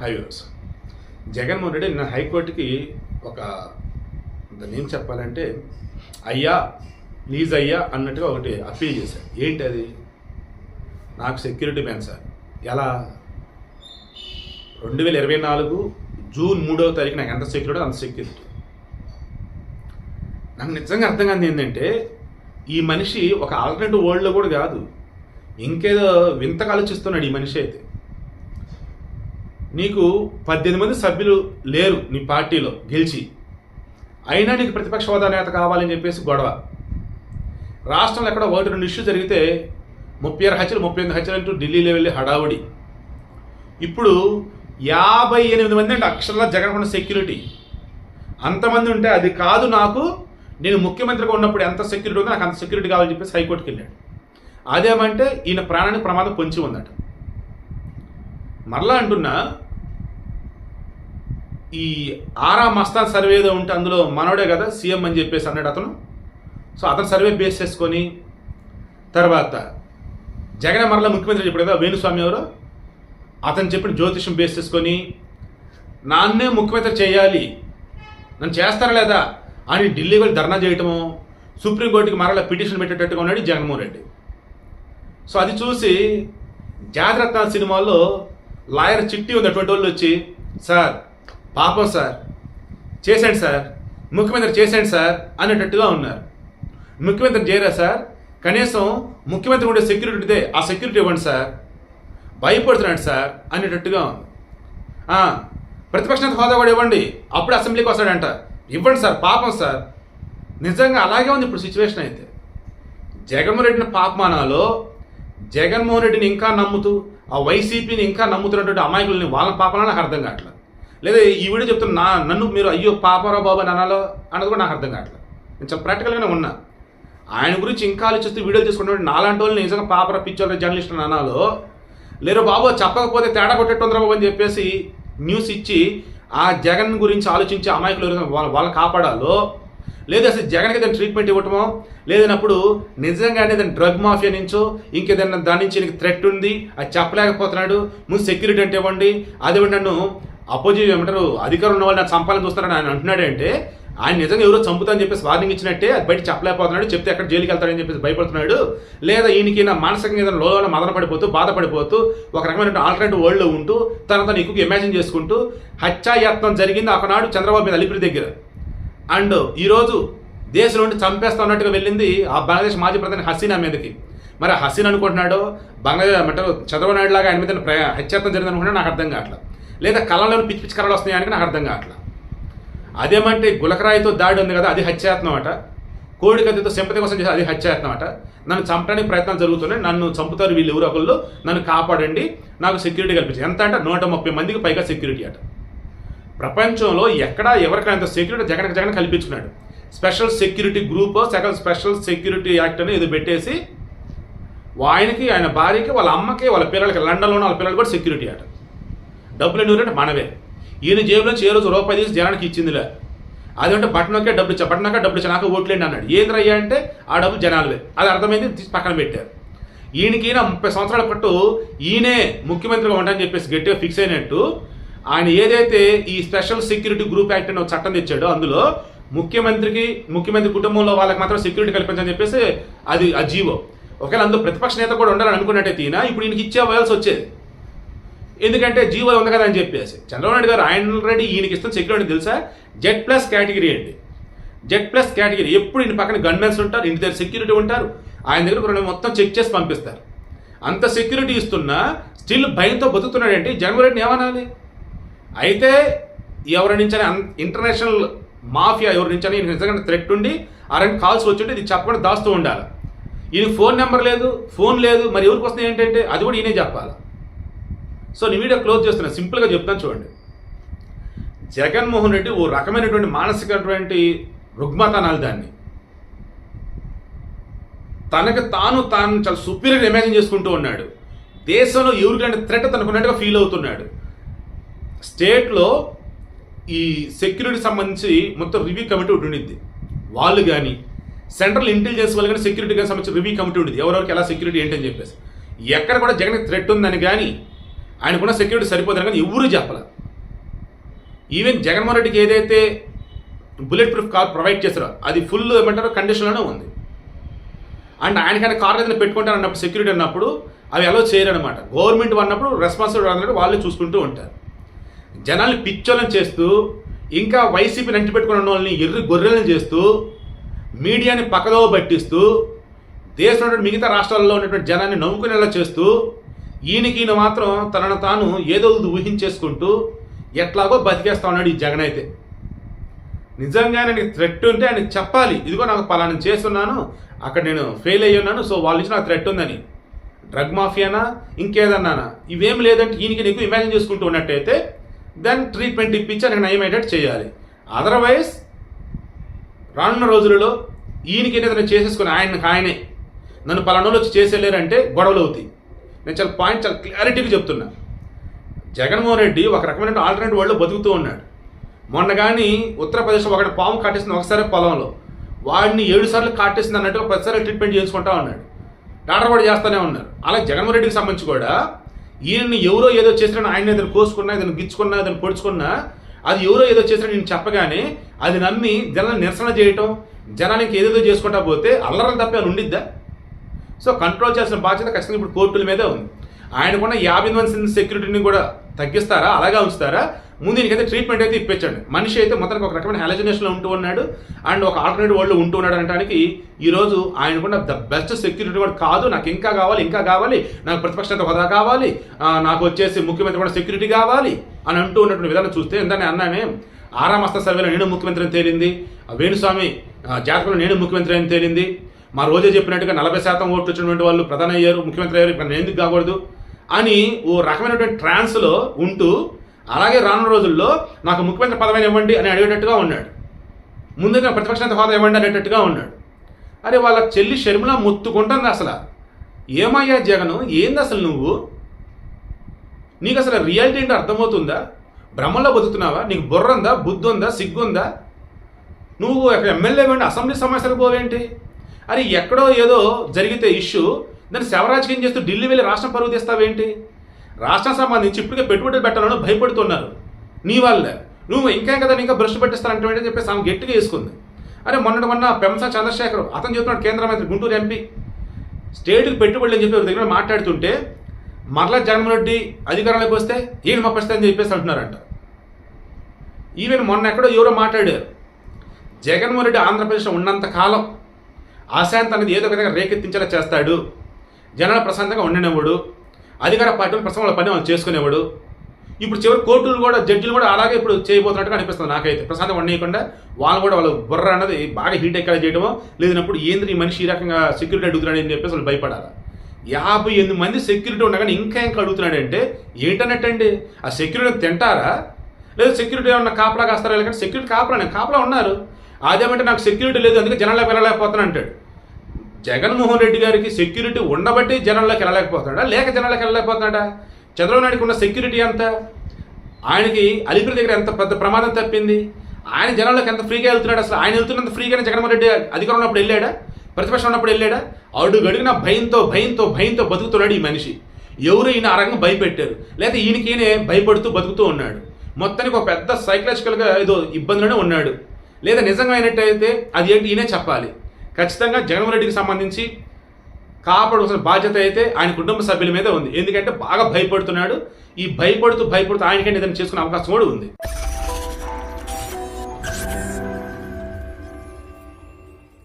Highways. Jaganmohan Reddy నిన్న హైకోర్టుకి ఒక నేను చెప్పాలంటే అయ్యా ప్లీజ్ అయ్యా అన్నట్టుగా ఒకటి అప్పీల్ చేశారు. ఏంటి అది? నాకు సెక్యూరిటీ మ్యాన్ సార్. ఎలా? రెండు వేల ఇరవై నాలుగు జూన్ మూడవ తారీఖు నాకు ఎంత సెక్యూరిటీ అంత సెక్యూరిటీ. నాకు నిజంగా అర్థం కాదు ఏంటంటే ఈ మనిషి ఒక ఆల్టర్నేటివ్ వరల్డ్లో కూడా కాదు. ఇంకేదో వింతగా ఆలోచిస్తున్నాడు ఈ మనిషి అయితే. నీకు పద్దెనిమిది మంది సభ్యులు లేరు నీ పార్టీలో గెలిచి. అయినా నీకు ప్రతిపక్ష హోదా నేత కావాలని చెప్పేసి గొడవ. రాష్ట్రంలో ఎక్కడ ఒకటి రెండు ఇష్యూ జరిగితే ముప్పై ఆరు హత్యలు ముప్పై ఎనిమిది హత్యలు అంటూ ఢిల్లీలో వెళ్ళి హడావుడి. ఇప్పుడు యాభై ఎనిమిది మంది అంటే అక్షరాల జగన్ సెక్యూరిటీ. అంతమంది ఉంటే అది కాదు నాకు నేను ముఖ్యమంత్రిగా ఉన్నప్పుడు ఎంత సెక్యూరిటీ ఉందో నాకు అంత సెక్యూరిటీ కావాలని చెప్పేసి హైకోర్టుకి వెళ్ళాడు. అదేమంటే ఈయన ప్రాణానికి ప్రమాదం పొంచి ఉందట. మరలా అంటున్నా ఈ ఆరా మస్తాన్ సర్వే ఏదో ఉంటే అందులో మనోడే కదా సీఎం అని చెప్పేసి అన్నాడు అతను. సో అతను సర్వే బేస్ చేసుకొని తర్వాత జగన్ మరలా ముఖ్యమంత్రి చెప్పాడు కదా వేణుస్వామి ఎవరో? అతను చెప్పిన జ్యోతిషం బేస్ చేసుకొని నాన్నే ముఖ్యమంత్రి చేయాలి. నన్ను చేస్తారా లేదా? అని ఢిల్లీ వెళ్ళి ధర్నా చేయటము సుప్రీంకోర్టుకి మరలా పిటిషన్ పెట్టేటట్టుగా ఉన్నాడు జగన్మోహన్ రెడ్డి. సో అది చూసి జాగ్రత్త సినిమాల్లో లాయర్ చిట్టి ఉంది అటువంటి వాళ్ళు వచ్చి సార్ పాపం సార్ చేసేయండి సార్ ముఖ్యమంత్రి చేసేయండి సార్ అనేటట్టుగా ఉన్నారు. ముఖ్యమంత్రి చేయరా సార్? కనీసం ముఖ్యమంత్రి ఉండే సెక్యూరిటీ ఉంటే ఆ సెక్యూరిటీ ఇవ్వండి సార్ భయపడుతున్నాడు సార్ అనేటట్టుగా ఉంది. ప్రతిపక్ష నేత హోదా కూడా ఇవ్వండి అప్పుడు అసెంబ్లీకి వస్తాడంట ఇవ్వండి సార్ పాపం సార్. నిజంగా అలాగే ఉంది ఇప్పుడు సిచ్యువేషన్ అయితే. జగన్మోహన్ రెడ్డిని పాపమానాలో జగన్మోహన్ రెడ్డిని ఇంకా నమ్ముతూ ఆ వైసీపీని ఇంకా నమ్ముతున్నటువంటి అమాయకులని వాళ్ళ పాపన నాకు అర్థం కావట్లేదు. లేదా ఈ వీడియో చెప్తున్న నా నన్ను మీరు అయ్యో పాపరా బాబు అని అనాలో అన్నది కూడా నాకు అర్థం కావట్లేదు. నేను చాలా ప్రాక్టికల్గానే ఉన్నా. ఆయన గురించి ఇంకా ఆలోచిస్తూ వీడియోలు చేసుకుంటే నాలాంటి వాళ్ళు నిజంగా పాపర పిచ్చోళ్ళ జర్నలిస్ట్ అని అనాలో లేరు బాబు చెప్పకపోతే తేడా కొట్టేట్టుందిరా బాబు అని చెప్పేసి న్యూస్ ఇచ్చి ఆ జగన్ గురించి ఆలోచించి అమాయకులు వాళ్ళు వాళ్ళు వాళ్ళని కాపాడాలో లేదా అసలు జగన్కి దాన్ని ట్రీట్మెంట్ ఇవ్వటమో? లేదన్నప్పుడు నిజంగానే దాని డ్రగ్ మాఫియా నుంచో ఇంకేదైనా దాని నుంచి నీకు థ్రెట్ ఉంది అది చెప్పలేకపోతున్నాడు ముందు సెక్యూరిటీ అంటే ఇవ్వండి అది నన్ను అపోజిట్ ఏమంటారు అధికారం ఉన్న వాళ్ళు నన్ను చంపాలని చూస్తారని ఆయన అంటున్నాడంటే ఆయన నిజంగా ఎవరో చంపుతాని చెప్పేసి వార్నింగ్ ఇచ్చినట్టే అది బయట చెప్పలేకపోతున్నాడు చెప్తే ఎక్కడ జైలుకి వెళ్తాడని చెప్పేసి భయపడుతున్నాడు. లేదా ఈయనకి నా మానసికంగా ఏదైనా లోలో మదనపడిపోతూ బాధపడిపోతూ ఒక రకమైన ఆల్టర్నేటివ్ వరల్డ్లో ఉంటూ తన తను ఎక్కువ ఇమాజిన్ చేసుకుంటూ హత్యాయత్నం జరిగింది ఒకనాడు చంద్రబాబు మీద అలిపిరి దగ్గర. అండ్ ఈరోజు దేశం నుండి చంపేస్తా ఉన్నట్టుగా వెళ్ళింది ఆ బంగ్లాదేశ్ మాజీ ప్రధాని హసీనా మీదకి. మరి హసీన్ అనుకుంటున్నాడు బంగ్లాదేశ్ అంటారు చంద్రబాబు నాయుడు లాగా ఆయన మీద ప్ర- హత్యాయత్నం జరిగింది అనుకుంటున్నా నాకు అర్థం కావట్లేదు లేదా కళ్ళలోని పిచ్చి పిచ్చి కళలు వస్తున్నాయని నాకు అర్థం కావట్లేదు అదేమంటే గులకరాయితో దాడి ఉంది కదా అది హత్యాయత్నం అట. కోడి కత్తితో సింపతి కోసం చేసి అది హత్యాయత్నం అట. నన్ను చంపడానికి ప్రయత్నాలు జరుగుతున్నాయి నన్ను చంపుతారు వీళ్ళు ఎవరు ఒకళ్ళు నన్ను కాపాడండి నాకు సెక్యూరిటీ కల్పించి ఎంత అంటే నూట ముప్పై మందికి పైగా సెక్యూరిటీ అట. ప్రపంచంలో ఎక్కడా ఎవరికైనా అంత security Jagan Jagan కల్పించుకున్నాడు. Special security group second special security act అని ఇది పెట్టేసి ఆయనకి ఆయన భార్యకి వాళ్ళ అమ్మకి వాళ్ళ పిల్లలకి లండన్లో ఉన్న వాళ్ళ పిల్లలు కూడా సెక్యూరిటీ అట డబ్బులు ఎన్ని అంటే మనవే. ఈయన జేబులో ఏ రోజు రూపాయి తీసి జనానికి ఇచ్చిందిలే. అదంటే బట్టనొక్కే డబ్బులు ఇచ్చా బట్టనొక్కే డబ్బులు ఇచ్చా నాకు ఓట్లేండి అన్నాడు. ఏంద్రయ్యా అంటే ఆ డబ్బు జనాలవే. అది అర్థమైంది తీసి పక్కన పెట్టారు. ఈయనకి ఈయన ముప్పై సంవత్సరాల పట్టు ఈయనే ముఖ్యమంత్రిగా ఉంటానని చెప్పేసి గట్టిగా ఫిక్స్ అయినట్టు ఆయన ఏదైతే ఈ స్పెషల్ సెక్యూరిటీ గ్రూప్ యాక్ట్ అని ఒక చట్టం తెచ్చాడో అందులో ముఖ్యమంత్రికి ముఖ్యమంత్రి కుటుంబంలో వాళ్ళకి మాత్రం సెక్యూరిటీ కల్పించని చెప్పేసి అది ఆ జీవో. ఒకవేళ అందులో ప్రతిపక్ష నేత కూడా ఉండాలని అనుకున్నట్టయితే ఈయన ఇప్పుడు ఈయనకి ఇచ్చే వేయాల్సి వచ్చేది. ఎందుకంటే జీవో ఉంది కదా అని చెప్పేసి. చంద్రబాబు నాయుడు గారు ఆయన ఆల్రెడీ ఈయనకి ఇస్తున్న సెక్యూరిటీ తెలుసా? జెడ్ ప్లస్ కేటగిరీ అండి. జెడ్ ప్లస్ కేటగిరీ ఎప్పుడు ఈయన పక్కన గన్మెన్స్ ఉంటారు ఇంటి దగ్గర సెక్యూరిటీ ఉంటారు. ఆయన దగ్గర రెండు మొత్తం చెక్ చేసి పంపిస్తారు. అంత సెక్యూరిటీ ఇస్తున్నా స్టిల్ భయంతో బతుకుతున్నాడంటే జగన్మోహన్ రెడ్డిని ఏమనాలి? అయితే ఎవరి నుంచి ఇంటర్నేషనల్ మాఫియా ఎవరి నుంచి నిజంగా థ్రెట్ ఉండి ఆ కాల్స్ వచ్చింటే ఇది చెప్పకుండా దాస్తూ ఉండాలి. ఈయన ఫోన్ నెంబర్ లేదు ఫోన్ లేదు మరి ఎవరికి వస్తుంది ఏంటంటే అది కూడా ఈయనే చెప్పాలి. సో నేను వీడియో క్లోజ్ చేస్తున్నా. సింపుల్గా చెప్తాను చూడండి. జగన్మోహన్ రెడ్డి ఓ రకమైనటువంటి మానసికటువంటి రుగ్మత అనాలి దాన్ని. తనకు తాను తాను చాలా సుపీరియర్ ఇమాజిన్ చేసుకుంటూ ఉన్నాడు. దేశంలో ఎవరికంటే థ్రెట్ తనకున్నట్టుగా ఫీల్ అవుతున్నాడు. స్టేట్లో ఈ సెక్యూరిటీ సంబంధించి మొత్తం రివ్యూ కమిటీ ఉండింది ఉండిద్ది. వాళ్ళు కానీ సెంట్రల్ ఇంటెలిజెన్స్ వాళ్ళు కానీ సెక్యూరిటీకి సంబంధించి రివ్యూ కమిటీ ఉండేది ఎవరెవరికి ఎలా సెక్యూరిటీ ఏంటని చెప్పేసి. ఎక్కడ కూడా జగన్ థ్రెట్ ఉందని కానీ ఆయనకున్న సెక్యూరిటీ సరిపోదని కానీ ఎవరూ చెప్పలేదు ఈవెన్ జగన్మోహన్ రెడ్డికి ఏదైతే బుల్లెట్ ప్రూఫ్ కార్ ప్రొవైడ్ చేశారో అది ఫుల్ ఏమంటారో కండిషన్లోనే ఉంది. అండ్ ఆయనకైనా కార్ ఏదైనా పెట్టుకుంటారు అన్నప్పుడు సెక్యూరిటీ అన్నప్పుడు అవి ఎలా చేయరనమాట గవర్నమెంట్ అన్నప్పుడు రెస్పాన్సిబిలిటీ అన్నట్టు వాళ్ళే చూసుకుంటూ ఉంటారు. జనాల్ని పిచ్చోళ్ళని చేస్తూ ఇంకా వైసీపీని అంటి పెట్టుకున్న వాళ్ళని ఎర్రి గొర్రెలను చేస్తూ మీడియాని పక్కదో పట్టిస్తూ దేశంలో మిగతా రాష్ట్రాల్లో ఉన్నటువంటి జనాన్ని నవ్వుకునేలా చేస్తూ ఈయనకి ఈయన మాత్రం తనను తాను ఏదో ఊహించేసుకుంటూ ఎట్లాగో బతికేస్తా ఉన్నాడు ఈ జగన్ అయితే. నిజంగానే నీకు థ్రెట్ ఉంటే ఆయన చెప్పాలి ఇదిగో నాకు పలానా చేస్తున్నాను అక్కడ నేను ఫెయిల్ అయ్యి ఉన్నాను సో వాళ్ళ నుంచి నాకు థ్రెట్ ఉందని. డ్రగ్ మాఫియానా ఇంకేదన్నానా ఇవేం లేదంటే ఈయనకి నీకు ఇమాజిన్ చేసుకుంటూ ఉన్నట్టయితే దెన్ ట్రీట్మెంట్ ఇప్పించి ఆయనకు నయమయ్యేటట్టు చేయాలి. అదర్వైజ్ రానున్న రోజులలో ఈయనకి ఏదైనా చేసేసుకుని ఆయన ఆయనే. నన్ను పలానోళ్ళు వచ్చి చేసేలేరంటే గొడవలు అవుతాయి. నేను చాలా పాయింట్ చాలా క్లారిటీగా చెప్తున్నా. జగన్మోహన్ రెడ్డి ఒక రకమైన ఆల్టర్నేటివ్ వరల్డ్లో బతుకుతూ ఉన్నాడు. మొన్న కానీ ఉత్తరప్రదేశ్లో ఒకటి పాము కాటేసింది ఒకసారి పొలంలో. వాడిని ఏడు సార్లు కాటేసింది అన్నట్టు పదిసార్లు ట్రీట్మెంట్ చేసుకుంటా ఉన్నాడు. డాక్టర్ కూడా చేస్తూనే ఉన్నారు. అలా జగన్మోహన్ రెడ్డికి సంబంధించి కూడా ఈయన్ని ఎవరో ఏదో చేసినా ఆయన ఏదైనా కోసుకున్నా ఏదైనా గిచ్చుకున్నా ఏదైనా పొడుచుకున్నా అది ఎవరో ఏదో చేసినా నేను చెప్పగానే అది నమ్మి జనాన్ని నిరసన చేయటం జనానికి ఏదేదో చేసుకుంటా పోతే అల్లరం తప్పే అని ఉండిద్దా? సో కంట్రోల్ చేసిన బాధ్యత ఖచ్చితంగా ఇప్పుడు కోర్టుల మీదే ఉంది. ఆయనకున్న యాభై మంది సెక్యూరిటీని కూడా తగ్గిస్తారా? అలాగా ఉంచుతారా? ముందు దీనికైతే ట్రీట్మెంట్ అయితే ఇప్పించండి. మనిషి అయితే మొత్తానికి ఒక రకమైన హాలజినేషన్లో ఉంటూ ఉన్నాడు. అండ్ ఒక ఆల్టర్నేటివ్ వరల్డ్లో ఉంటూ ఉన్నాడు అనడానికి ఈ రోజు ఆయనకున్న ద బెస్ట్ సెక్యూరిటీ కూడా కాదు. నాకు ఇంకా కావాలి ఇంకా కావాలి. నాకు ప్రతిపక్ష హోదా కావాలి. నాకు వచ్చేసి ముఖ్యమంత్రి కూడా సెక్యూరిటీ కావాలి అని అంటూ ఉన్నటువంటి విధానం చూస్తే ఎందుకని అన్నానే ఆరామస్త సర్వేలో నేను ముఖ్యమంత్రి అని తేలింది. వేణుస్వామి ఆ, జాతకంలో నేను ముఖ్యమంత్రి అని తేలింది. మా రోజే చెప్పినట్టుగా నలభై శాతం ఓట్లు వచ్చినటువంటి వాళ్ళు ప్రధాని అయ్యారు ముఖ్యమంత్రి అయ్యారు. ఇక్కడ నేను ఎందుకు కాకూడదు? అని ఓ రకమైనటువంటి ట్రాన్స్లో ఉంటూ అలాగే రానున్న రోజుల్లో నాకు ముఖ్యమంత్రి పదవిని ఇవ్వండి అని అడిగేటట్టుగా ఉన్నాడు. ముందుగా ప్రతిపక్ష నేత హోదా ఇవ్వండి అనేటట్టుగా ఉన్నాడు. అరే వాళ్ళ చెల్లి షర్మిల మొత్తుకుంటుంది అసలు. ఏమయ్యా జగను? ఏంది అసలు నువ్వు? నీకు అసలు రియాలిటీ ఏంటో అర్థమవుతుందా? భ్రమంలో బతుకుతున్నావా? నీకు బుర్ర ఉందా? బుద్ధి ఉందా? సిగ్గు ఉందా? నువ్వు అక్కడ ఎమ్మెల్యే వెండి అసెంబ్లీ సమస్యలకు పోవేంటి? అరే ఎక్కడో ఏదో జరిగితే ఇష్యూ దాన్ని శవరాజకీయం చేస్తూ ఢిల్లీ వెళ్ళి రాష్ట్రం పరుగు తీస్తావేంటి? రాష్ట్రం సంబంధించి ఇప్పటికే పెట్టుబడులు పెట్టాలని భయపడుతున్నారు. నీ వల్లే. నువ్వు ఇంకా కదా ఇంకా బ్రష్ పెట్టిస్తానంటే అని చెప్పేసి ఆమె గట్టిగా వేసుకుంది. అరే మొన్నటి మొన్న పెంస చంద్రశేఖర్ అతను చెప్తున్నాడు కేంద్ర మంత్రి గుంటూరు ఎంపీ. స్టేట్కి పెట్టుబడులు అని చెప్పి దగ్గర మాట్లాడుతుంటే మరలా జగన్మోహన్ రెడ్డి అధికారంలోకి వస్తే ఏం మా పరిస్థితి అని చెప్పేసి అంటున్నారంట. ఈవెన్ మొన్న ఎక్కడో ఎవరో మాట్లాడారు. జగన్మోహన్ రెడ్డి ఆంధ్రప్రదేశ్లో ఉన్నంత కాలం అశాంతి అనేది ఏదో విధంగా రేకెత్తించేలా చేస్తాడు. జనాలు ప్రశాంతంగా ఉండనివ్వడు. అధికార పార్టీ ప్రస్తుతం వాళ్ళ పని వాళ్ళు చేసుకునేవాడు. ఇప్పుడు చివరి కోర్టులు కూడా జడ్జిలు కూడా అలాగే ఇప్పుడు చేయబోతున్నట్టుగా అనిపిస్తుంది నాకైతే. ప్రశాంతం వండేయకుండా వాళ్ళు కూడా వాళ్ళు బుర్ర అన్నది బాగా హీట్ ఎక్కడ చేయడమో లేదన్నప్పుడు ఏంది ఈ మనిషి ఈ రకంగా సెక్యూరిటీ అడుగుతున్నాడు అని చెప్పేసి వాళ్ళు భయపడాలి. యాభై ఎనిమిది మంది సెక్యూరిటీ ఉండగానే ఇంకా ఇంకా అడుగుతున్నాడంటే ఏంటన్నట్టండి ఆ సెక్యూరిటీ తింటారా? లేదు సెక్యూరిటీ ఏమన్నా కాపలా కాస్తారా? లేదంటే సెక్యూరిటీ కాపలా కాపలా ఉన్నారు. అదేమంటే నాకు సెక్యూరిటీ లేదు అందుకే జనాలకు వెళ్ళలేకపోతాను అంటాడు. జగన్మోహన్ రెడ్డి గారికి సెక్యూరిటీ ఉండబట్టి జనంలోకి వెళ్ళలేకపోతున్నాడా? లేక జనాల్లోకి వెళ్ళలేకపోతున్నాడా? చంద్రబాబు నాయుడుకి ఉన్న సెక్యూరిటీ ఎంత? ఆయనకి అలిపిరి దగ్గర ఎంత పెద్ద ప్రమాదం తప్పింది? ఆయన జనంలోకి ఎంత ఫ్రీగా వెళ్తున్నాడు? అసలు ఆయన వెళ్తున్నంత ఫ్రీగానే జగన్మోహన్ రెడ్డి అధికారం ఉన్నప్పుడు వెళ్ళాడా? ప్రతిపక్షం ఉన్నప్పుడు వెళ్ళాడా? అడుగు అడిగిన భయంతో భయంతో భయంతో బతుకుతున్నాడు ఈ మనిషి. ఎవరు ఈయన అరంగం భయపెట్టారు? లేదా ఈయనకి భయపడుతూ బతుకుతూ ఉన్నాడు. మొత్తానికి ఒక పెద్ద సైకలాజికల్గా ఏదో ఇబ్బందిలోనే ఉన్నాడు. లేదా నిజంగా అయినట్టయితే అది ఏంటి? ఈయనే చెప్పాలి. ఖచ్చితంగా జగన్మోహన్ రెడ్డికి సంబంధించి కాపాడవలసిన బాధ్యత అయితే ఆయన కుటుంబ సభ్యుల మీద ఉంది. ఎందుకంటే బాగా భయపడుతున్నాడు. ఈ భయపడుతూ భయపడుతూ ఆయనకంటే ఏదైనా చేసుకునే అవకాశం కూడా ఉంది.